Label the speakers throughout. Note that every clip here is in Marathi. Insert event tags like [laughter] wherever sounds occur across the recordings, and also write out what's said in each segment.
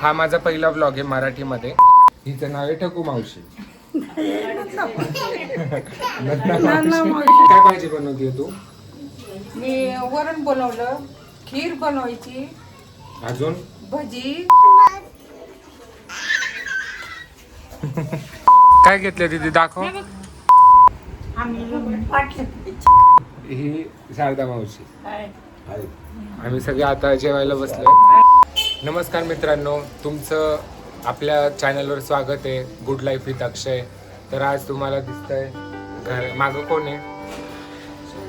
Speaker 1: हा माझा पहिला व्लॉग आहे मराठीमध्ये. हिचं नाव आहे ठकू मावशी. काय भाजी बनवते तू?
Speaker 2: मी वरण बनवलं खीर बनवायची.
Speaker 1: अजून?
Speaker 2: भजी.
Speaker 1: काय घेतलं तिथे दाखव. ही शारदा मावशी. आम्ही सगळे आता जेवायला बसलोय. नमस्कार मित्रांनो तुमचं आपल्या चॅनलवर स्वागत आहे. Good Life with Akshay. तर आज तुम्हाला दिसतंय घर मागं कोण आहे?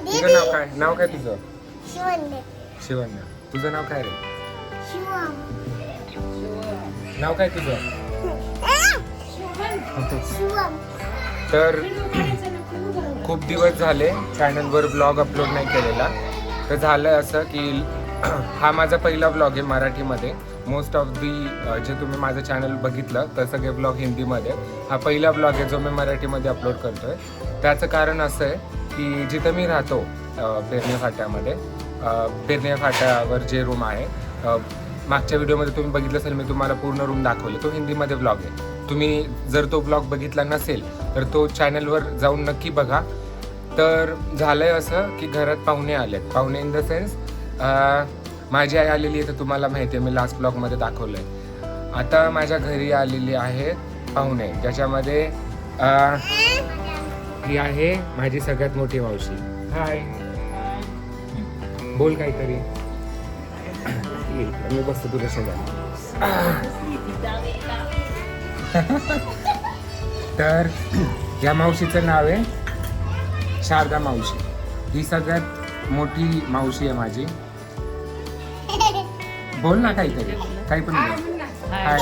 Speaker 1: तुझं नाव काय? नाव काय तुझं? शिवन्या तुझं नाव काय रे? नाव काय तुझं? तर खूप दिवस झाले चॅनलवर ब्लॉग अपलोड नाही केलेला. तर झालं असं की [clears throat] हा माझा पहिला ब्लॉग आहे मराठीमध्ये. मोस्ट ऑफ दी जे तुम्ही माझं चॅनल बघितलं तर सगळे ब्लॉग हिंदीमध्ये. हा पहिला ब्लॉग आहे जो मी मराठीमध्ये अपलोड करतो आहे त्याचं कारण असं आहे की जिथं मी राहतो पेरणे फाट्यामध्ये पेरणे फाट्यावर जे रूम आहे मागच्या व्हिडिओमध्ये तुम्ही बघितलं असेल मी तुम्हाला पूर्ण रूम दाखवलं. तो हिंदीमध्ये ब्लॉग आहे. तुम्ही जर तो ब्लॉग बघितला नसेल तर तो चॅनलवर जाऊन नक्की बघा. तर झालंय असं की घरात पाहुणे आलेत. पाहुणे इन द सेन्स माझी आई आलेली आहे तर तुम्हाला माहिती आहे मी लास्ट ब्लॉगमध्ये दाखवलंय. आता माझ्या घरी आलेली आहेत पाहुणे ज्याच्यामध्ये ही आहे माझी सगळ्यात मोठी मावशी. हाय बोल काहीतरी. मी बसतो तुझ्या शेजारी तर या मावशीचं नाव आहे शारदा मावशी. ही सगळ्यात मोठी मावशी आहे माझी. बोल ना काहीतरी. काही पण बोल. हाय.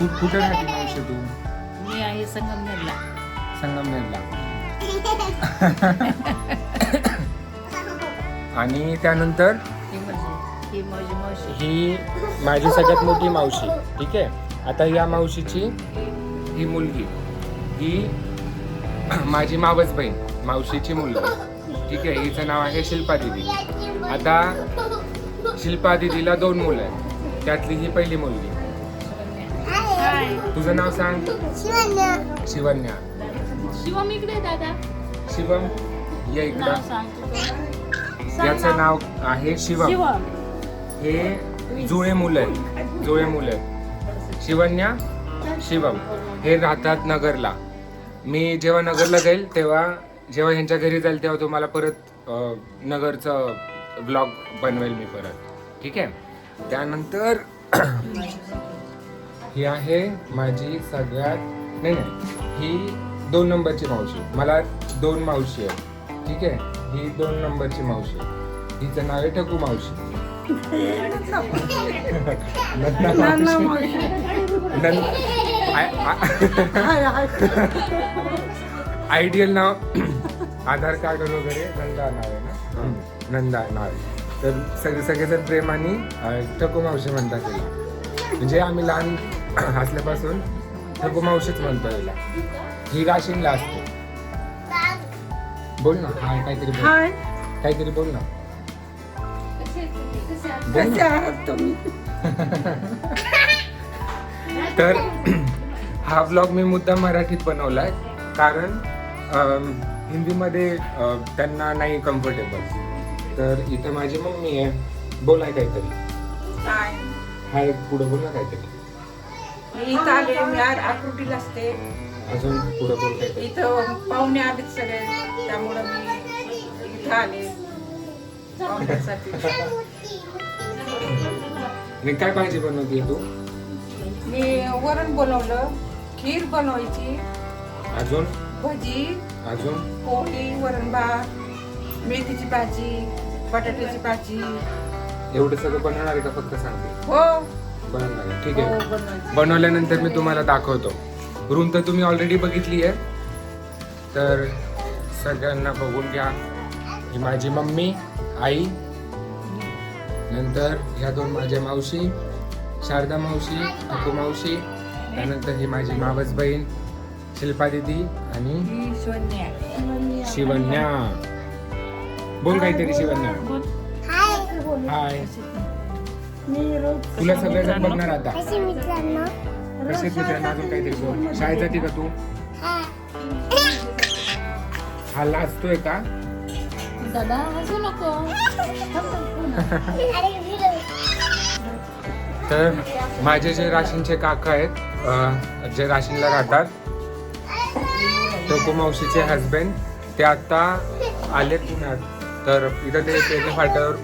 Speaker 1: कु कुठे राहते मावशी तू?
Speaker 2: मी आहे संगमनेरला.
Speaker 1: संगमनेरला. [laughs] आणि त्यानंतर?
Speaker 2: ही माझी ही माझी मावशी.
Speaker 1: ही माझी सगळ्यात मोठी मावशी. ठीक आहे? आता या मावशीची ही मुलगी. ही [clears throat] माझी मावस बहीण मावशीची मुलगी. ठीक आहे हिचं नाव आहे शिल्पा दिदी. आता शिल्पा दिदीला दोन मुलं आहेत. त्यातली ही पहिली मुलगी. तुझं नाव सांग. शिवन्या
Speaker 2: शिवम इकडे दादा.
Speaker 1: शिवम या इकडं. याचं नाव आहे शिवम.
Speaker 2: शिवम.
Speaker 1: हे जुळे मुलं आहेत. जुळे मुलं आहेत. शिवन्या शिवम. हे राहतात नगरला. मी जेव्हा नगरला जाईल तेव्हा जेव्हा ह्यांच्या घरी जाईल तेव्हा तुम्हाला परत नगरचं ब्लॉग बनवेल मी परत. ठीक आहे? त्यानंतर [clears throat] ही आहे माझी सगळ्यात नाही नाही. ही दोन नंबरची मावशी. मला दोन मावशी आहे ठीक आहे? ही दोन नंबरची मावशी. हिचं नाव आहे ठकू मावशी. आयडियल नाव आधार कार्ड वगैरे नंदा नाव आहे ना? नंदा नाव आहे. तर सगळे सगळेजण प्रेमाने ठकू मावशी म्हणतात तिला म्हणजे आम्ही लहान [clears throat] असल्यापासून ठकू मावशीच म्हणतो तिला ही राशीनला असते. बोल ना हाय काहीतरी बोल.
Speaker 2: हाय.
Speaker 1: काहीतरी बोल ना. बोल [laughs] तर [clears throat] हा ब्लॉग मी मुद्दा मराठीत बनवलाय. कारण अम, हिंदीमध्ये त्यांना नाही कम्फर्टेबल तर इथं माझी मम्मी आहे. बोलाय काहीतरी. हाय पुढं बोल काहीतरी.
Speaker 2: मी इथं आले मी आकृतीला असते.
Speaker 1: अजून पुढं बोल काहीतरी.
Speaker 2: इथं पाहुणे आलेत सगळे. त्यामुळं मी इथं आले. पाहुण्यासाठी.
Speaker 1: आणि काय भाजी बनवते तू?
Speaker 2: मी वरण बनवलं. खीर बनवायची.
Speaker 1: अजून?
Speaker 2: भजी.
Speaker 1: अजून
Speaker 2: पोळी वरण भात मेथीची भाजी बटाट्याची भाजी.
Speaker 1: एवढं सगळं बनवणार आहे का फक्त सांगते?
Speaker 2: हो.
Speaker 1: बनवणार आहे. ठीक
Speaker 2: हो
Speaker 1: आहे
Speaker 2: बनवायची.
Speaker 1: बनवल्यानंतर मी तुम्हाला दाखवतो. रूम तर तुम्ही ऑलरेडी बघितली आहे. तर सगळ्यांना बघून घ्या. ही माझी मम्मी आई. नंतर ह्या दोन माझ्या मावशी शारदा मावशी अकू मावशी. त्यानंतर ही माझी मावस बहीण. शिल्पा दिदी आणि शिवन्या. बोल काहीतरी शिवन्या. हाय. तुला सगळेजण बघणार आता. कसे मित्रांनो? अजून काहीतरी बोल. शाळेत जाते का तू?
Speaker 3: हा.
Speaker 1: हा लाजतोय का?
Speaker 2: दादा हसू नको.
Speaker 1: तर माझे जे राशींचे काका आहेत जे राशीनला राहतात तो मावशीचे हजबंड ते आता आलेत पुण्यात. तर इथं ते पेटे फाट्यावर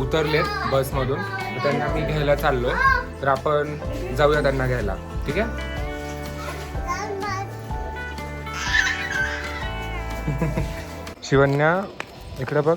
Speaker 1: उतरलेत बसमधून. तर त्यांना मी घ्यायला चाललो तर आपण जाऊया त्यांना घ्यायला. ठीक आहे? [laughs] शिवन्या इकडे बघ.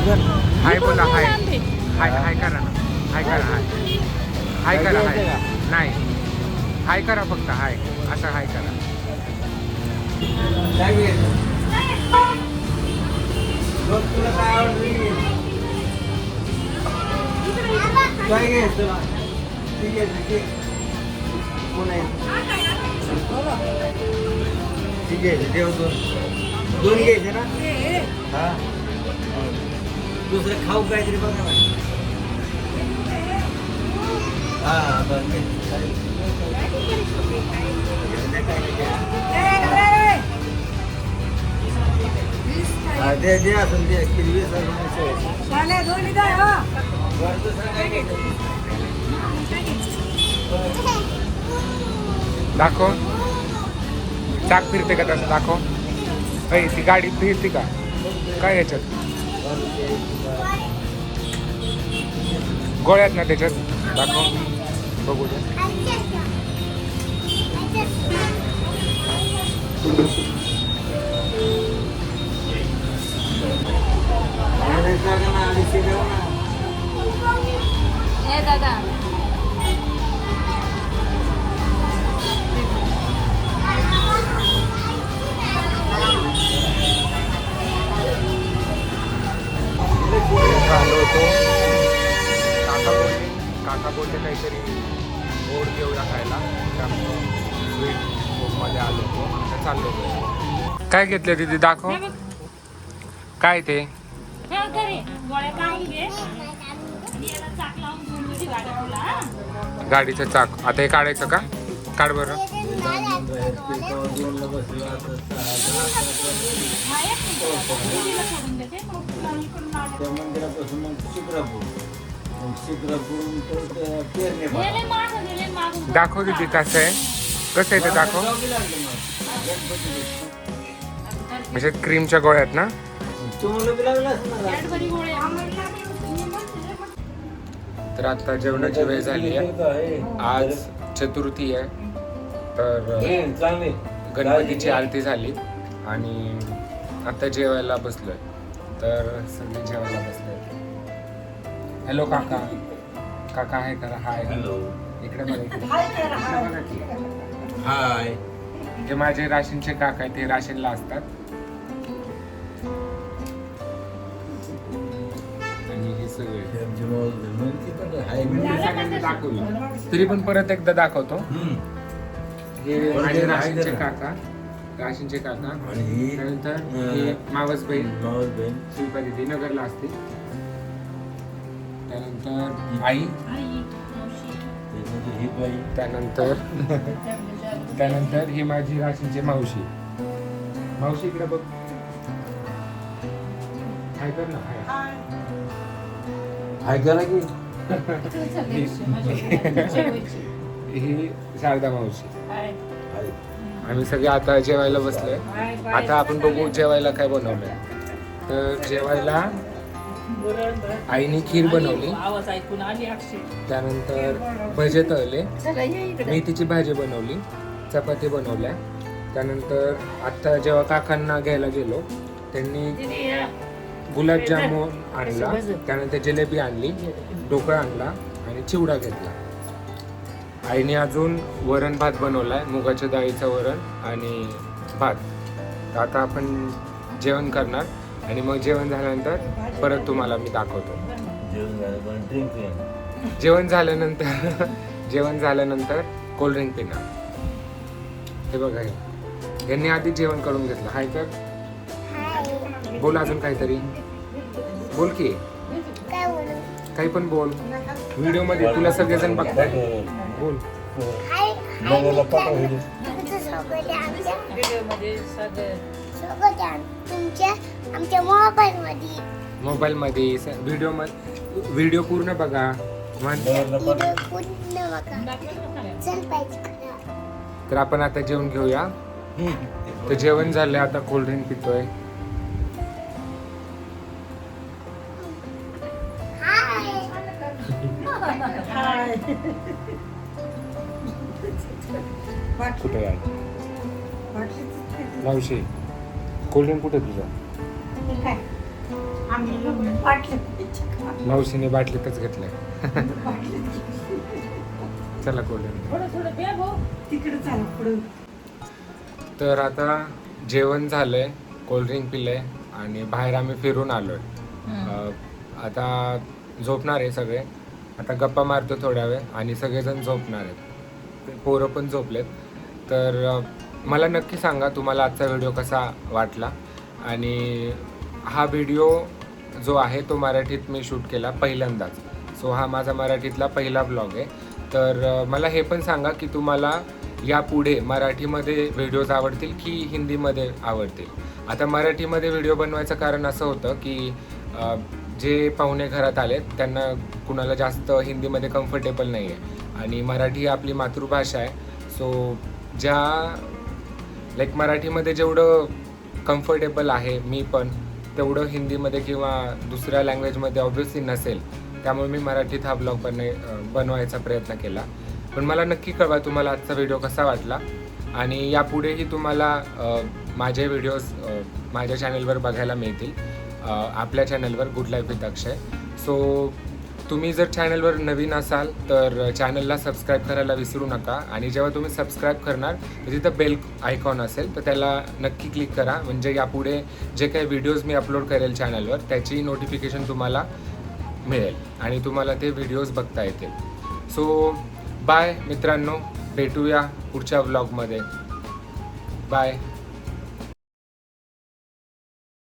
Speaker 3: हाय
Speaker 1: बोला हाय हाय हाय करा ना हाय करा हाय हाय करा हाय नाही हाय करा फक्त हाय असं हाय करा
Speaker 4: काय घ्यायचं तुला ठीक आहे ठीक आहे कोण आहे ठीक आहे ठेव दोन दोन घ्यायचे ना हा दुसरं खाऊ काहीतरी बघा ना हा बरं. हा, असेल रुपये वरचं सांगायचं.
Speaker 1: दाखव. चाक फिरते का तसं? दाखव. ती गाडी फिरते का? काय याच्यात? गोळ्यात ना त्याच्यात दाखव बघू
Speaker 2: द्या दादा.
Speaker 1: काय घेतलं तिथे दाखव. काय ते? गाडीचं चाक. आता हे काढायचं का? काढ बरं. दाखव तिथे कसं आहे. कसं आहे ते दाखव. म्हणजे क्रीमच्या ना?
Speaker 4: बी लागलं असणार
Speaker 1: तर आता जेवणाची वेळ झाली आहे. आज चतुर्थी आहे. तर गणपतीची आरती झाली. आणि आता जेवायला बसलोय. तर सगळे जेवायला बसलोय हॅलो काका. काका आहे करा हाय
Speaker 4: हॅलो
Speaker 1: इकडे बघा.
Speaker 4: हाय
Speaker 1: जे माझे राशीनचे काका आहे ते राशीनला असतात. सगळ्यांना दाखवलं. तरी पण परत एकदा दाखवतो. हे माझे काका. राशीनचे काका.
Speaker 4: आणि ही
Speaker 1: त्यानंतर
Speaker 4: अं,
Speaker 1: हे मावस बहीण.
Speaker 4: मावस बहीण.
Speaker 1: शिल्पा दिदी नगरला असते. त्यानंतर आई.
Speaker 4: त्याच्यानंतर ही बाई.
Speaker 1: त्यानंतर [laughs] त्यानंतर ही माझी राशींची मावशी. मावशी इकडे बघ. हाय कर ना हाय.
Speaker 4: हाय करा की. [laughs]
Speaker 1: ही शारदा मावशी. आम्ही सगळे आता जेवायला बसलोय. आता आपण बघू जेवायला काय बनवलंय. तर जेवायला आईने खीर बनवली.
Speaker 2: आवाज ऐकून आली अक्षी
Speaker 1: त्यानंतर भजे तळले.
Speaker 2: चला ये इकडे.
Speaker 1: मेथीची भाजी बनवली. चपाती बनवल्या. त्यानंतर आता जेव्हा काकांना घ्यायला गेलो त्यांनी
Speaker 2: या.
Speaker 1: गुलाबजामुन आणला त्यानंतर जिलेबी आणली ढोकळा आणला आणि चिवडा घेतला. आईने अजून वरण भात बनवलाय मुगाच्या डाळीचं वरण आणि भात. तर आता आपण जेवण करणार आणि मग जेवण झाल्यानंतर परत तुम्हाला मी दाखवतो.
Speaker 4: जेवण
Speaker 1: झाल्यानंतर जेवण झाल्यानंतर कोल्ड्रिंक पिणार. हे बघा यांनी आधी जेवण करून घेतलं. हाय तर? बोल अजून काहीतरी. बोल की. काही पण बोल. व्हिडिओमध्ये तुला सगळेजण बघतात. बोल.
Speaker 2: व्हिडिओमध्ये
Speaker 3: मोबाईल मध्ये
Speaker 1: व्हिडिओमध्ये व्हिडिओ पूर्ण बघा. तर आपण आता जेवण घेऊया. तर जेवण झालं आता कोल्ड्रिंक पितोय. कुठे आहे? मावशी कोल्ड्रिंक कुठे तुझं? मावशीने बाटलीतच घेतलंय. चला कोल्ड्रिंक
Speaker 2: थोडं थोडं प्या भाऊ तिकडे चाल पुढे
Speaker 1: तर आता जेवण झालंय कोल्ड्रिंक पिलंय आणि बाहेर आम्ही फिरून आलोय. अं, आता झोपणार आहे सगळे. आता गप्पा मारतो थोड्या वेळ आणि सगळेजण झोपणार आहेत. पोरं पण झोपलेत. तर मला नक्की सांगा तुम्हाला आजचा व्हिडिओ कसा वाटला? आणि हा व्हिडिओ जो आहे तो मराठीत मी शूट केला पहिल्यांदाच. सो हा माझा मराठीतला पहिला ब्लॉग आहे. तर मला हे पण सांगा की तुम्हाला यापुढे मराठीमध्ये व्हिडिओज आवडतील की हिंदीमध्ये आवडतील? आता मराठीमध्ये व्हिडिओ बनवायचं कारण असं होतं की जे पाहुणे घरात आलेत त्यांना कुणाला जास्त हिंदीमध्ये कम्फर्टेबल नाही आहे आणि मराठी ही आपली मातृभाषा आहे. सो ज्या लाईक मराठीमध्ये जेवढं कम्फर्टेबल आहे मी पण तेवढं हिंदीमध्ये किंवा दुसऱ्या लँग्वेजमध्ये ऑब्व्हियसली नसेल. त्यामुळे मी मराठीत हा ब्लॉग बने बनवायचा प्रयत्न केला. पण मला नक्की कळवा तुम्हाला आजचा व्हिडिओ कसा वाटला. आणि यापुढेही तुम्हाला माझे व्हिडिओज माझ्या चॅनलवर बघायला मिळतील. आपल्या चॅनलवर Good Life with Akshay so तुम्ही जर चॅनलवर नवीन असाल तर चॅनलला सबस्क्राईब करायला विसरू नका. आणि जेव्हा तुम्ही सबस्क्राईब करणार तर तिथं बेल आयकॉन असेल तर त्याला नक्की क्लिक करा. म्हणजे यापुढे जे काही व्हिडिओज मी अपलोड करेल चॅनलवर त्याची नोटिफिकेशन तुम्हाला मिळेल. आणि तुम्हाला ते व्हिडिओज बघता येतील. सो बाय मित्रांनो. भेटूया पुढच्या व्लॉगमध्ये बाय